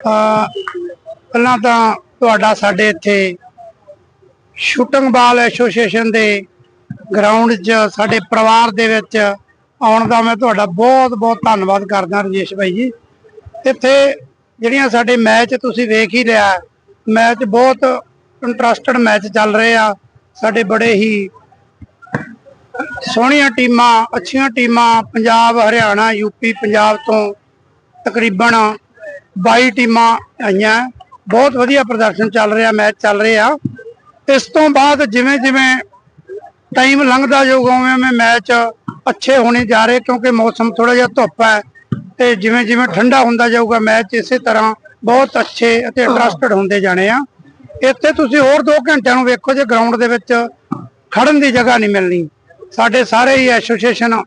ਪਹਿਲਾਂ ਤਾਂ ਤੁਹਾਡਾ ਸਾਡੇ ਇੱਥੇ ਸ਼ੂਟਿੰਗ ਬਾਲ ਐਸੋਸੀਏਸ਼ਨ ਦੇ ਗਰਾਊਂਡ 'ਚ ਸਾਡੇ ਪਰਿਵਾਰ ਦੇ ਵਿੱਚ ਆਉਣ ਦਾ ਮੈਂ ਤੁਹਾਡਾ ਬਹੁਤ ਬਹੁਤ ਧੰਨਵਾਦ ਕਰਦਾ ਰਜੇਸ਼ ਭਾਈ ਜੀ। ਇੱਥੇ ਜਿਹੜੀਆਂ ਸਾਡੇ ਮੈਚ ਤੁਸੀਂ ਵੇਖ ਹੀ ਲਿਆ, ਮੈਚ ਬਹੁਤ ਇੰਟਰਸਟਡ ਮੈਚ ਚੱਲ ਰਹੇ ਆ। ਸਾਡੇ ਬੜੇ ਹੀ ਸੋਹਣੀਆਂ ਟੀਮਾਂ, ਅੱਛੀਆਂ ਟੀਮਾਂ, ਪੰਜਾਬ, ਹਰਿਆਣਾ ਯੂਪੀ ਪੰਜਾਬ ਤੋਂ ਤਕਰੀਬਨ 22 ਟੀਮਾਂ ਆਈਆਂ। ਬਹੁਤ ਵਧੀਆ ਪ੍ਰਦਰਸ਼ਨ ਚੱਲ ਰਿਹਾ, ਮੈਚ ਚੱਲ ਰਿਹਾ। ਇਸ ਤੋਂ ਬਾਅਦ ਜਿਵੇਂ ਜਿਵੇਂ ਟਾਈਮ ਲੰਘਦਾ ਜਾਊਗਾ, ਉਵੇਂ ਉਵੇਂ ਮੈਚ ਅੱਛੇ ਹੋਣੇ ਜਾ ਰਹੇ, ਕਿਉਂਕਿ ਮੌਸਮ ਥੋੜਾ ਜਿਹਾ ਧੁੱਪ ਹੈ ਤੇ ਜਿਵੇਂ ਜਿਵੇਂ ਠੰਡਾ ਹੁੰਦਾ ਜਾਊਗਾ, ਮੈਚ ਇਸੇ ਤਰ੍ਹਾਂ ਬਹੁਤ ਅੱਛੇ ਅਤੇ ਇੰਟਰਸਟਡ ਹੁੰਦੇ ਜਾਣੇ ਆ। ਇੱਥੇ ਤੁਸੀਂ ਹੋਰ 2 ਘੰਟਿਆਂ ਨੂੰ ਵੇਖੋ ਜੇ ਗਰਾਊਂਡ ਦੇ ਵਿੱਚ ਖੜਨ ਦੀ ਜਗ੍ਹਾ ਨਹੀਂ ਮਿਲਣੀ। ਸਾਡੇ ਸਾਰੇ ਹੀ ਐਸੋਸੀਏਸ਼ਨ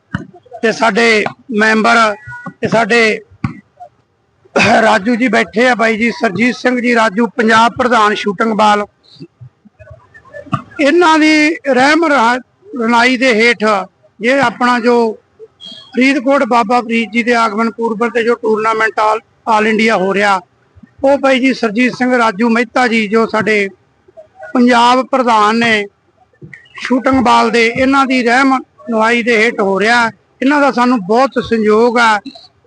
ਤੇ ਸਾਡੇ ਮੈਂਬਰ ਤੇ ਸਾਡੇ ਰਾਜੂ ਜੀ ਬੈਠੇ ਆ ਬਾਈ ਜੀ, ਸਰਜੀਤ ਸਿੰਘ ਜੀ, ਰਾਜੂ, ਪੰਜਾਬ ਪ੍ਰਧਾਨ ਸ਼ੂਟਿੰਗ ਬਾਲ। ਇਹਨਾਂ ਦੀ ਰਹਿਮ ਰਣਾਈ ਦੇ ਹੇਠ ਇਹ ਆਪਣਾ ਜੋ ਫਰੀਦਕੋਟ ਬਾਬਾ ਫਰੀਦ ਜੀ ਦੇ ਆਗਮਨ ਪੂਰਬ ਤੇ ਜੋ ਟੂਰਨਾਮੈਂਟ ਆਲ ਆਲ ਇੰਡੀਆ ਹੋ ਰਿਹਾ, ਉਹ ਬਾਈ ਜੀ ਸਰਜੀਤ ਸਿੰਘ, ਰਾਜੂ ਮਹਿਤਾ ਜੀ ਜੋ ਸਾਡੇ ਪੰਜਾਬ ਪ੍ਰਧਾਨ ਨੇ ਸ਼ੂਟਿੰਗ ਬਾਲ ਦੇ, ਇਹਨਾਂ ਦੀ ਰਹਿਮ ਨਵਾਈ ਦੇ ਹੇਠ ਹੋ ਰਿਹਾ। ਇਹਨਾਂ ਦਾ ਸਾਨੂੰ ਬਹੁਤ ਸੰਯੋਗ ਆ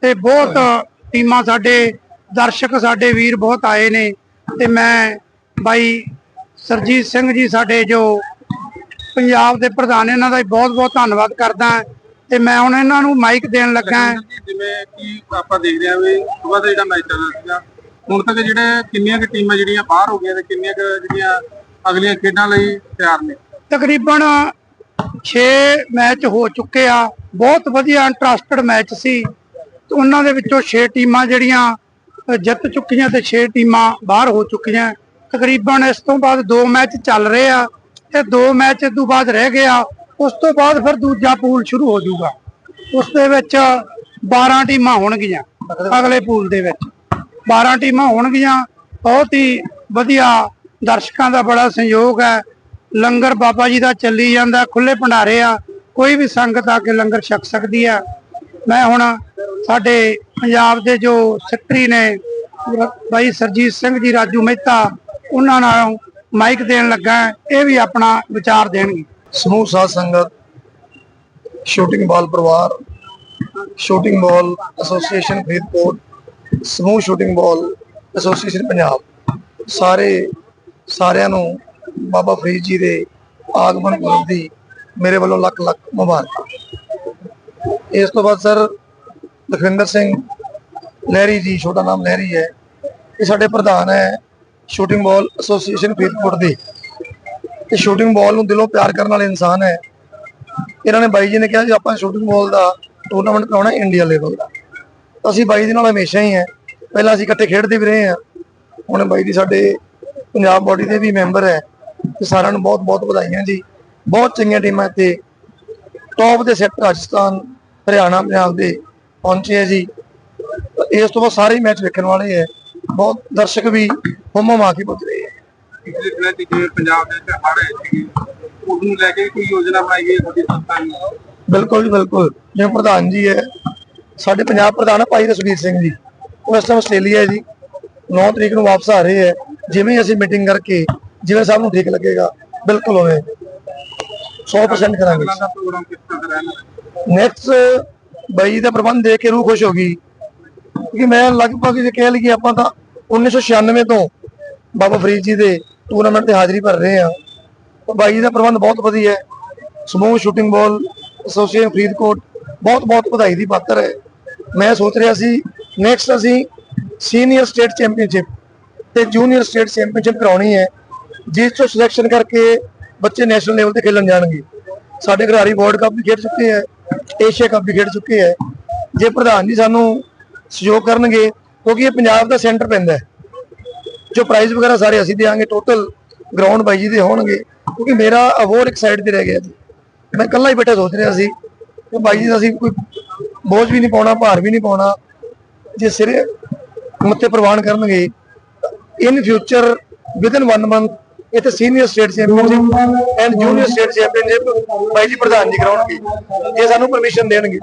ਤੇ ਬਹੁਤ ਟੀਮਾਂ ਸਾਡੇ ਦਰਸ਼ਕ ਸਾਡੇ ਵੀਰ ਬਹੁਤ ਆਏ ਨੇ ਤੇ ਮੈਂ ਬਾਈ ਸਰਜੀਤ ਸਿੰਘ ਜੀ ਸਾਡੇ ਜੋ ਪੰਜਾਬ ਦੇ ਪ੍ਰਧਾਨ ਇਹਨਾਂ ਦਾ ਬਹੁਤ ਬਹੁਤ ਧੰਨਵਾਦ ਕਰਦਾ ਤੇ ਮੈਂ ਹੁਣ ਇਹਨਾਂ ਨੂੰ ਮਾਈਕ ਦੇਣ ਲੱਗਾ ਹਾਂ। ਜਿਵੇਂ ਕਿ ਆਪਾਂ ਦੇਖਦੇ ਆ ਵੀ ਸਵੇਰ ਦਾ ਜਿਹੜਾ ਮੈਚ ਚੱਲਦਾ ਸੀਗਾ ਹੁਣ ਤੱਕ ਜਿਹੜੇ ਕਿੰਨੀਆਂ ਕਿ ਟੀਮਾਂ ਜਿਹੜੀਆਂ ਬਾਹਰ ਹੋ ਗਈਆਂ ਤੇ ਕਿੰਨੀਆਂ ਕਿ ਜਿਹੜੀਆਂ ਅਗਲੀਆਂ ਖੇਡਾਂ ਲਈ ਤਿਆਰ ਨੇ ਤਕਰੀਬਨ 6 ਮੈਚ ਹੋ ਚੁੱਕੇ ਆ ਬਹੁਤ ਵਧੀਆ ਇੰਟਰਸਟਡ ਮੈਚ ਸੀ ਉਹਨਾਂ ਦੇ ਵਿੱਚੋਂ 6 ਟੀਮਾਂ ਜਿਹੜੀਆਂ ਜਿੱਤ ਚੁੱਕੀਆਂ ਤੇ 6 ਟੀਮਾਂ ਬਾਹਰ ਹੋ ਚੁੱਕੀਆਂ। ਤਕਰੀਬਨ ਇਸ ਤੋਂ ਬਾਅਦ ਦੋ ਮੈਚ ਚੱਲ ਰਹੇ ਆ ਤੇ ਦੋ ਮੈਚ ਤੋਂ ਬਾਅਦ ਰਹਿ ਗਿਆ। ਉਸ ਤੋਂ ਬਾਅਦ ਫਿਰ ਦੂਜਾ ਪੂਲ ਸ਼ੁਰੂ ਹੋ ਜਾਊਗਾ। ਉਸ ਦੇ ਵਿੱਚ 12 ਟੀਮਾਂ ਹੋਣਗੀਆਂ ਅਗਲੇ ਪੂਲ ਦੇ ਵਿੱਚ। 12 ਟੀਮਾਂ ਹੋਣਗੀਆਂ। ਬਹੁਤ ਹੀ ਵਧੀਆ ਦਰਸ਼ਕਾਂ ਦਾ ਬੜਾ ਸਹਿਯੋਗ ਹੈ। ਲੰਗਰ ਬਾਬਾ ਜੀ ਦਾ ਚੱਲੀ ਜਾਂਦਾ ਖੁੱਲੇ ਭੰਡਾਰੇ ਆ। ਕੋਈ ਵੀ ਸੰਗਤ ਆ ਕੇ ਲੰਗਰ ਛਕ ਸਕਦੀ ਆ ਮੈਂ ਹੁਣ ਸਾਡੇ ਪੰਜਾਬ ਦੇ ਜੋ ਸੈਕਟਰੀ ਨੇ ਰ- ਬਾਈ ਸਰਜੀਤ ਸਿੰਘ ਜੀ, ਰਾਜੂ ਮਹਿਤਾ, ਉਹਨਾਂ ਨਾਲ ਮਾਈਕ ਦੇਣ ਲੱਗਾ ਇਹ ਵੀ ਆਪਣਾ ਵਿਚਾਰ ਦੇਣਗੇ। ਸਮੂਹ ਸਾਧ ਸੰਗਤ ਸ਼ੂਟਿੰਗ ਬਾਲ ਪਰਿਵਾਰ ਸ਼ੂਟਿੰਗ ਬਾਲ ਐਸੋਸੀਏਸ਼ਨ ਫਰੀਦਕੋਟ, ਸਮੂਹ ਸ਼ੂਟਿੰਗ ਬਾਲ ਐਸੋਸੀਏਸ਼ਨ ਪੰਜਾਬ, ਸਾਰੇ, ਸਾਰਿਆਂ ਨੂੰ ਬਾਬਾ ਫਰੀਦ ਜੀ ਦੇ ਆਗਮਨ ਪੁਰਬ ਦੀ ਮੇਰੇ ਵੱਲੋਂ ਲੱਖ ਲੱਖ ਮੁਬਾਰਕਾਂ। ਇਸ ਤੋਂ ਬਾਅਦ ਸਰ ਲਖਵਿੰਦਰ ਸਿੰਘ ਲਹਿਰੀ ਜੀ, ਛੋਟਾ ਨਾਮ ਲਹਿਰੀ ਹੈ। ਇਹ ਸਾਡੇ ਪ੍ਰਧਾਨ ਹੈ ਸ਼ੂਟਿੰਗ ਬਾਲ ਐਸੋਸੀਏਸ਼ਨ ਫਰੀਦਕੋਟ ਦੇ। ਇਹ ਸ਼ੂਟਿੰਗ ਬਾਲ ਨੂੰ ਦਿਲੋਂ ਪਿਆਰ ਕਰਨ ਵਾਲੇ ਇਨਸਾਨ ਹੈ। ਇਹਨਾਂ ਨੇ ਬਾਈ ਜੀ ਨੇ ਕਿਹਾ ਜੀ, ਆਪਾਂ ਸ਼ੂਟਿੰਗ ਬਾਲ ਦਾ ਟੂਰਨਾਮੈਂਟ ਕਰਾਉਣਾ ਇੰਡੀਆ ਲੈਵਲ ਦਾ। ਅਸੀਂ ਬਾਈ ਦੇ ਨਾਲ ਹਮੇਸ਼ਾ ਹੀ ਹੈ। ਪਹਿਲਾਂ ਅਸੀਂ ਇਕੱਠੇ ਖੇਡਦੇ ਵੀ ਰਹੇ ਹਾਂ। ਹੁਣ ਬਾਈ ਜੀ ਸਾਡੇ ਪੰਜਾਬ ਬਾਡੀ ਦੇ ਵੀ ਮੈਂਬਰ ਹੈ। ਤੇ ਸਾਰਿਆਂ ਨੂੰ ਬਹੁਤ ਬਹੁਤ ਵਧਾਈਆਂ ਜੀ। ਬਹੁਤ ਚੰਗੀਆਂ ਟੀਮਾਂ ਇੱਥੇ। ਟੌਪ ਦੇ ਸੈੱਟ ਰਾਜਸਥਾਨ, ਹਰਿਆਣਾ, ਪੰਜਾਬ ਦੇ। ਪਹੁੰਚੇ ਜੀ। ਇਸ ਤੋਂ ਬਾਅਦ ਸਾਰੇ ਮੈਚ ਵੇਖਣ ਵਾਲੇ ਹੈ। ਬਹੁਤ ਦਰਸ਼ਕ ਵੀ ਹੁਮ ਹੁਮਾ ਕੇ ਪੁੱਜ ਰਹੇ ਹੈ। ਪਿਛਲੇ ਦਿਨਾਂ ਜਿਵੇਂ ਪੰਜਾਬ ਦੇ ਵਿੱਚ ਹੜ੍ਹ ਆਏ ਸੀਗੇ ਉਸ ਨੂੰ ਲੈ ਕੇ ਕੋਈ ਯੋਜਨਾ ਬਣਾਈ ਗਈ ਹੈ ਤੁਹਾਡੀ ਸੰਸਥਾ ਨੇ ਬਿਲਕੁਲ ਜੀ ਬਿਲਕੁਲ। ਜਿਵੇਂ ਪ੍ਰਧਾਨ ਜੀ ਹੈ ਸਾਡੇ ਪੰਜਾਬ ਪ੍ਰਧਾਨ ਹੈ ਭਾਈ ਰਸਵੀਰ ਸਿੰਘ ਜੀ। ਉਹ ਇਸ ਟਾਈਮ ਆਸਟ੍ਰੇਲੀਆ ਜੀ। 9 ਤਰੀਕ ਨੂੰ ਵਾਪਸ ਆ ਰਹੇ ਹੈ। ਜਿਵੇਂ ਅਸੀਂ ਮੀਟਿੰਗ ਕਰਕੇ ਜਿਵੇਂ ਸਭ ਨੂੰ ਠੀਕ ਲੱਗੇਗਾ ਬਿਲਕੁਲ ਹੋਵੇ 100% ਕਰਾਂਗੇ। ਨੈਕਸਟ ਬਾਈ ਦਾ ਪ੍ਰਬੰਧ ਦੇਖ ਕੇ ਰੂਹ ਖੁਸ਼ ਹੋ ਗਈ। ਕਿਉਂਕਿ ਮੈਂ ਲਗਭਗ ਜੇ ਕਹਿ ਲਈਏ ਆਪਾਂ ਤਾਂ 1996 ਤੋਂ ਬਾਬਾ ਫਰੀਦ ਜੀ ਦੇ ਟੂਰਨਾਮੈਂਟ ਤੇ ਹਾਜ਼ਰੀ ਭਰ ਰਹੇ ਆ ਬਾਈ ਜੀ ਦਾ ਪ੍ਰਬੰਧ ਬਹੁਤ ਵਧੀਆ ਹੈ। ਸਮੂਹ ਸ਼ੂਟਿੰਗ ਬਾਲ ਐਸੋਸੀਏਸ਼ਨ ਫਰੀਦਕੋਟ ਬਹੁਤ ਬਹੁਤ ਵਧਾਈ ਦੀ ਪਾਤਰ ਹੈ। ਮੈਂ ਸੋਚ ਰਿਹਾ ਸੀ ਨੈਕਸਟ ਅਸੀਂ ਸੀਨੀਅਰ ਸਟੇਟ ਚੈਂਪੀਅਨਸ਼ਿਪ ਤੇ ਜੂਨੀਅਰ ਸਟੇਟ ਚੈਂਪੀਅਨਸ਼ਿਪ ਕਰਾਉਣੀ ਹੈ, ਜਿਸ ਤੋਂ ਸਿਲੈਕਸ਼ਨ ਕਰਕੇ ਬੱਚੇ ਨੈਸ਼ਨਲ ਲੈਵਲ ਤੇ ਖੇਡਣ ਜਾਣਗੇ। ਸਾਡੇ ਖਿਡਾਰੀ ਵਰਲਡ ਕੱਪ ਵੀ ਖੇਡ ਚੁੱਕੇ ਹੈ। ਏਸ਼ੀਆ ਕੱਪ ਵੀ ਖੇਡ ਚੁੱਕੇ ਹੈ। ਜੇ ਪ੍ਰਧਾਨ ਜੀ ਸਾਨੂੰ ਸਹਿਯੋਗ ਕਰਨਗੇ, ਕਿਉਂਕਿ ਇਹ ਪੰਜਾਬ ਦਾ ਸੈਂਟਰ ਪੈਂਦਾ ਜੋ ਪ੍ਰਾਈਜ਼ ਵਗੈਰਾ ਸਾਰੇ ਅਸੀਂ ਦੇਾਂਗੇ ਟੋਟਲ ਗਰਾਊਂਡ ਬਾਈ ਜੀ ਦੇ ਹੋਣਗੇ, ਕਿਉਂਕਿ ਮੇਰਾ ਅਵੋਰ ਇੱਕ ਸਾਈਡ ਤੇ ਰਹਿ ਗਿਆ ਜੀ। ਮੈਂ ਇਕੱਲਾ ਹੀ ਬੈਠਾ ਸੋਚ ਰਿਹਾ ਸੀ ਕਿ ਬਾਈ ਜੀ ਦਾ ਅਸੀਂ ਕੋਈ ਬੋਝ ਵੀ ਨਹੀਂ ਪਾਉਣਾ, ਭਾਰ ਵੀ ਨਹੀਂ ਪਾਉਣਾ, ਜੇ ਸਿਰੇ ਮੱਤੇ ਪ੍ਰਵਾਨ ਕਰਨਗੇ ਇਨ ਫਿਊਚਰ ਵਿਦਨ 1 ਮੰਥ ਇੱਥੇ senior state championship and junior state championship ਬਾਈ ਜੀ ਪ੍ਰਧਾਨ ਜੀ ਕਰਾਉਣਗੇ। ਜੇ ਸਾਨੂੰ ਪਰਮਿਸ਼ਨ ਦੇਣਗੇ।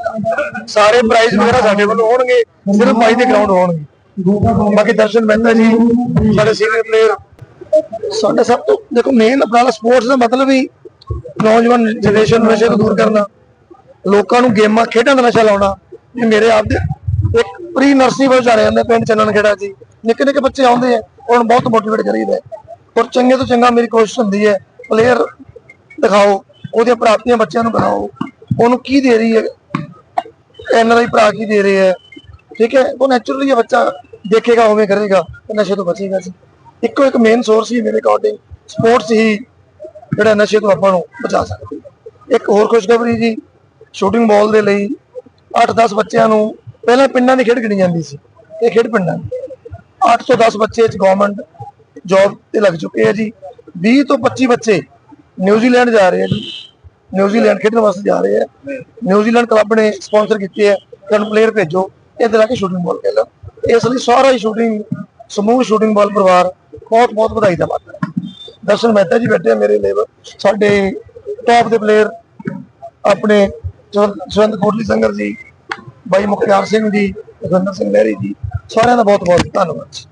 ਸਾਰੇ ਪ੍ਰਾਈਜ਼ ਵਗੈਰਾ ਸਾਡੇ ਵੱਲੋਂ ਹੋਣਗੇ, ਸਿਰਫ ਬਾਈ ਦੇ ਗਰਾਊਂਡ ਹੋਣਗੇ। ਬਾਕੀ ਦਰਸ਼ਨ ਮਹਿਤਾ ਜੀ, ਸਾਡੇ ਸੀਨੀਅਰ ਪਲੇਅਰ ਸਾਡਾ ਸਭ ਤੋਂ ਦੇਖੋ ਮੇਨ ਆਪਣਾ ਸਪੋਰਟਸ ਦਾ ਮਤਲਬ ਹੀ ਨੌਜਵਾਨ ਜਨਰੇਸ਼ਨ ਨਸ਼ੇ ਤੋਂ ਦੂਰ ਕਰਨਾ। ਲੋਕਾਂ ਨੂੰ ਗੇਮਾਂ ਖੇਡਾਂ ਦਾ ਨਸ਼ਾ ਲਾਉਣਾ। ਇਹ ਮੇਰੇ ਆਪ ਦੇ ਇੱਕ ਪ੍ਰੀ ਨਰਸਰੀ ਵਿੱਚ ਜਾ ਰਹੇ ਜਾਂਦੇ ਪਿੰਡ ਚੰਨਣ ਖੇੜਾ ਜੀ। ਨਿੱਕੇ ਨਿੱਕੇ ਬੱਚੇ ਆਉਂਦੇ ਆ, ਉਹਨਾਂ ਨੂੰ ਬਹੁਤ ਮੋਟੀਵੇਟ ਕਰੀਦਾ। ਔਰ ਚੰਗੇ ਤੋਂ ਚੰਗਾ ਮੇਰੀ ਕੋਸ਼ਿਸ਼ ਹੁੰਦੀ ਹੈ ਪਲੇਅਰ ਦਿਖਾਓ, ਉਹਦੀਆਂ ਪ੍ਰਾਪਤੀਆਂ ਬੱਚਿਆਂ ਨੂੰ ਦਿਖਾਓ, ਉਹਨੂੰ ਕੀ ਦੇ ਰਹੀ ਹੈ ਇਹਨਾਂ ਦਾ ਹੀ ਭਰਾ ਕੀ ਦੇ ਰਹੇ ਹੈ, ਠੀਕ ਹੈ, ਉਹ ਨੈਚੁਰਲੀ ਇਹ ਬੱਚਾ ਦੇਖੇਗਾ, ਉਵੇਂ ਕਰੇਗਾ, ਤੇ ਨਸ਼ੇ ਤੋਂ ਬਚੇਗਾ ਜੀ। ਇੱਕੋ ਇੱਕ ਮੇਨ ਸੋਰਸ ਹੀ ਮੇਰੇ ਅਕੋਰਡਿੰਗ ਸਪੋਰਟਸ ਹੀ ਜਿਹੜਾ ਨਸ਼ੇ ਤੋਂ ਆਪਾਂ ਨੂੰ ਬਚਾ ਸਕਦਾ ਇੱਕ ਹੋਰ ਖੁਸ਼ਖਬਰੀ ਜੀ ਸ਼ੂਟਿੰਗ ਬਾਲ ਦੇ ਲਈ 8-10 ਬੱਚਿਆਂ ਨੂੰ ਪਹਿਲਾਂ ਪਿੰਡਾਂ ਦੀ ਖੇਡ ਗਿਣੀ ਜਾਂਦੀ ਸੀ, ਇਹ ਖੇਡ ਪਿੰਡਾਂ ਦੀ। 8 ਤੋਂ 10 ਬੱਚੇ ਚ ਗਵਰਨਮੈਂਟ ਜੌਬ ਤੇ ਲੱਗ ਚੁੱਕੇ ਆ ਜੀ। 20 ਤੋਂ 25 ਬੱਚੇ ਨਿਊਜ਼ੀਲੈਂਡ ਜਾ ਰਹੇ ਆ ਜੀ। ਨਿਊਜ਼ੀਲੈਂਡ ਖੇਡਣ ਵਾਸਤੇ ਜਾ ਰਹੇ ਆ। ਨਿਊਜ਼ੀਲੈਂਡ ਕਲੱਬ ਨੇ ਸਪਾਂਸਰ ਕੀਤੇ ਆ। ਤੁਹਾਨੂੰ ਪਲੇਅਰ ਭੇਜੋ। ਇੱਥੇ ਲਾ ਕੇ ਸ਼ੂਟਿੰਗ ਬਾਲ ਖੇਲੋ। ਇਸ ਲਈ ਸਾਰਾ ਹੀ ਸ਼ੂਟਿੰਗ ਸਮੂਹ ਸ਼ੂਟਿੰਗ ਬਾਲ ਪਰਿਵਾਰ ਬਹੁਤ ਬਹੁਤ ਵਧਾਈ ਦਾ ਪਾਤਰ ਦਰਸ਼ਨ ਮਹਿਤਾ ਜੀ ਬੈਠੇ ਆ ਮੇਰੇ ਲੇਵਲ ਸਾਡੇ ਟੌਪ ਦੇ ਪਲੇਅਰ ਆਪਣੇ ਜਵੰਤ ਕੋਟਲੀ ਸੰਗਰ ਜੀ, ਬਾਈ ਮੁਖਤਿਆਰ ਸਿੰਘ ਜੀ ਜਗਿੰਦਰ ਸਿੰਘ ਲਹਿਰੀ ਜੀ। ਸਾਰਿਆਂ ਦਾ ਬਹੁਤ ਬਹੁਤ ਧੰਨਵਾਦ। ਜੀ